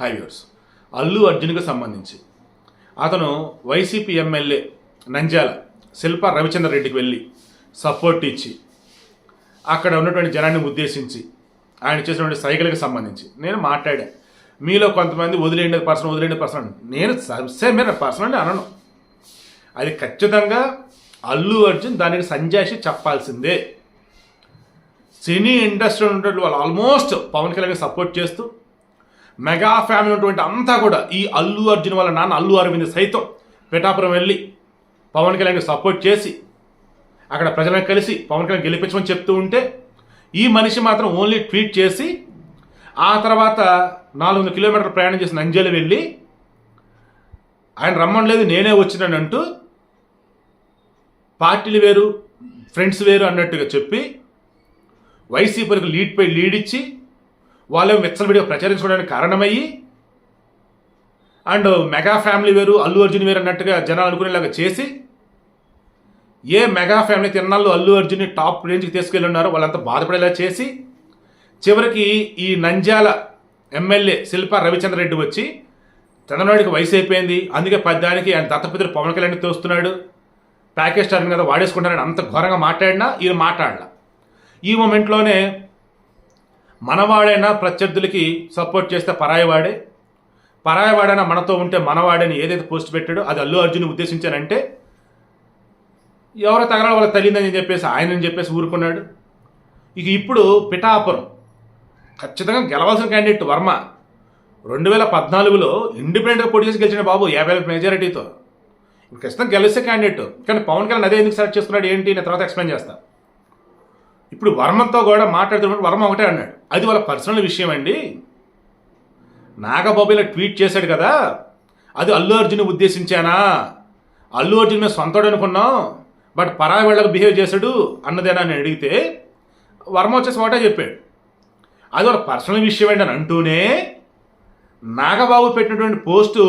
హైవేర్స్. అల్లు అర్జున్కి సంబంధించి. అతను వైసీపీ ఎమ్మెల్యే నంజాల శిల్ప రవిచంద్ర రెడ్డికి వెళ్ళి సపోర్ట్ ఇచ్చి అక్కడ ఉన్నటువంటి జనాన్ని ఉద్దేశించి ఆయన చేసినటువంటి సైకిల్కి సంబంధించి. నేను మాట్లాడా మీలో కొంతమంది వదిలేండి పర్సన్ వదిలేండి పర్సన్ నేను సబ్సే మీరు పర్సన్ అని అనను. అది ఖచ్చితంగా అల్లు అర్జున్ దానికి సంజాషి చెప్పాల్సిందే. సినీ ఇండస్ట్రీ ఉన్నటువంటి వాళ్ళు ఆల్మోస్ట్ పవన్ కళ్యాణ్ సపోర్ట్ చేస్తూ మెగా ఫ్యామిలీ ఉన్నటువంటి అంతా కూడా ఈ అల్లు అర్జున్ వాళ్ళ నాన్న అల్లు అరవింద్ సైతం పిఠాపురం వెళ్ళి పవన్ కళ్యాణ్కి సపోర్ట్ చేసి అక్కడ ప్రజలను కలిసి పవన్ కళ్యాణ్ గెలిపించమని చెప్తూ ఉంటే ఈ మనిషి మాత్రం ఓన్లీ ట్వీట్ చేసి ఆ తర్వాత నాలుగు వందల కిలోమీటర్లు ప్రయాణం చేసి నంజలి వెళ్ళి ఆయన రమ్మని లేదు నేనే వచ్చినానంటూ పార్టీలు వేరు ఫ్రెండ్స్ వేరు అన్నట్టుగా చెప్పి వైసీపీలకు లీడ్పై లీడ్ ఇచ్చి వాళ్ళు వీడియో ప్రచారించుకోవడానికి కారణమయ్యి అండ్ మెగా ఫ్యామిలీ వేరు అల్లు అర్జున్ వేరు అన్నట్టుగా జనాలు అనుకునేలాగా చేసి ఏ మెగా ఫ్యామిలీ తిన్నాళ్ళు అల్లు అర్జున్ని టాప్ రేంజ్కి తీసుకెళ్ళి ఉన్నారో వాళ్ళంతా బాధపడేలా చేసి చివరికి ఈ నంజాల ఎమ్మెల్యే శిల్ప రవిచంద్ర రెడ్డి వచ్చి చంద్రబాబుకి వయసు అయిపోయింది అందుకే పద్దానికి ఆయన దత్తపుత్రుడు పవన్ కళ్యాణ్ తోస్తున్నాడు ప్యాకేజ్ స్టార్ మీద వాడేసుకుంటారని అంత ఘోరంగా మాట్లాడినా ఈయన మాట్లాడలా. ఈ మూమెంట్లోనే మనవాడైనా ప్రత్యర్థులకి సపోర్ట్ చేస్తే పరాయివాడే. పరాయవాడైనా మనతో ఉంటే మనవాడని ఏదైతే పోస్ట్ పెట్టాడో అది అల్లు అర్జున్ ఉద్దేశించానంటే ఎవరో తగల వాళ్ళకి తగిలిందని చెప్పేసి ఆయనని చెప్పేసి ఊరుకున్నాడు. ఇక ఇప్పుడు పిఠాపురం. ఖచ్చితంగా గెలవాల్సిన క్యాండిడేట్ వర్మ. రెండు వేల పద్నాలుగులో ఇండిపెండెంట్గా పోటీ చేసి గెలిచిన బాబు యాభై వేల మెజారిటీతో ఖచ్చితంగా గెలిస్తే క్యాండిడేట్ కానీ పవన్ కళ్యాణ్ అదే ఎందుకు సెలెక్ట్ చేసుకున్నాడు ఏంటి నేను తర్వాత ఎక్స్ప్లెయిన్ చేస్తా. ఇప్పుడు వర్మతో కూడా మాట్లాడుతున్నప్పుడు వర్మ ఒకటే అన్నాడు. అది వాళ్ళ పర్సనల్ విషయం అండి నాగబాబు ఇలా ట్వీట్ చేశాడు కదా. అది అల్లు అర్జున్ ఉద్దేశించానా? అల్లు అర్జున్ మేము సొంతడు అనుకున్నాం బట్ పరాయి వాళ్ళకు బిహేవ్ చేశాడు అన్నదేనా అని అడిగితే వర్మ వచ్చేసి ఒకటే చెప్పాడు. అది వాళ్ళ పర్సనల్ విషయం ఏంటి అని అంటూనే నాగబాబు పెట్టినటువంటి పోస్టు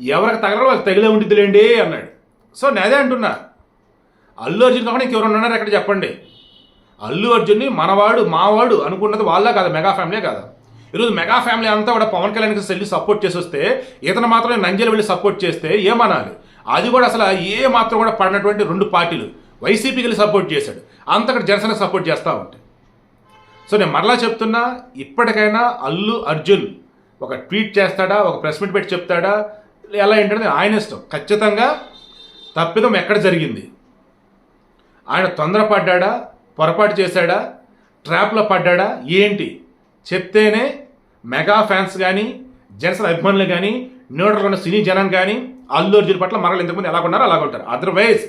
ఎవరికి తగలరో వాళ్ళకి తగిలే ఉండిద్దిలేండి అన్నాడు. సో నేదే అంటున్నా. అల్లు అర్జున్ కాకుండా ఇంకెవరు ఉన్నారు? అక్కడ చెప్పండి. అల్లు అర్జున్ని మనవాడు మావాడు అనుకున్నది వాళ్ళ కాదు మెగా ఫ్యామిలీ కాదు. ఈరోజు మెగా ఫ్యామిలీ అంతా కూడా పవన్ కళ్యాణ్కి వెళ్ళి సపోర్ట్ చేసి వస్తే ఇతను మాత్రమే నంజలు వెళ్ళి సపోర్ట్ చేస్తే ఏమనాలి? అది కూడా అసలు ఏ మాత్రం కూడా పడినటువంటి రెండు పార్టీలు. వైసీపీకి వెళ్ళి సపోర్ట్ చేశాడు. అంతక్కడ జనసేన సపోర్ట్ చేస్తూ ఉంటాయి సో నేను మరలా చెప్తున్నా ఇప్పటికైనా అల్లు అర్జున్ ఒక ట్వీట్ చేస్తాడా ఒక ప్రెస్ మీట్ పెట్టి చెప్తాడా? ఎలా ఏంటనేది ఆయన ఇష్టం. ఖచ్చితంగా తప్పిదం ఎక్కడ జరిగింది? ఆయన తొందరపడ్డా పొరపాటు చేశాడా? ట్రాప్లో పడ్డాడా? ఏంటి? చెప్తేనే మెగా ఫ్యాన్స్ కానీ జనసేన అభిమానులు కానీ న్యూట్రల్ ఉన్న సినీ జనం కానీ అల్లు అర్జున్ పట్ల మరలు ఇంతకుముందు ఎలా ఉన్నారో అలాగ ఉంటారు. అదర్వైజ్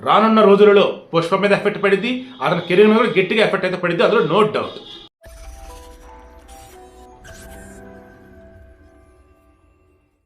రానున్న రోజులలో పుష్ప మీద ఎఫెక్ట్ పడింది అతని కెరీర్ మీద గట్టిగా ఎఫెక్ట్ అయితే పడింది అందులో నో డౌట్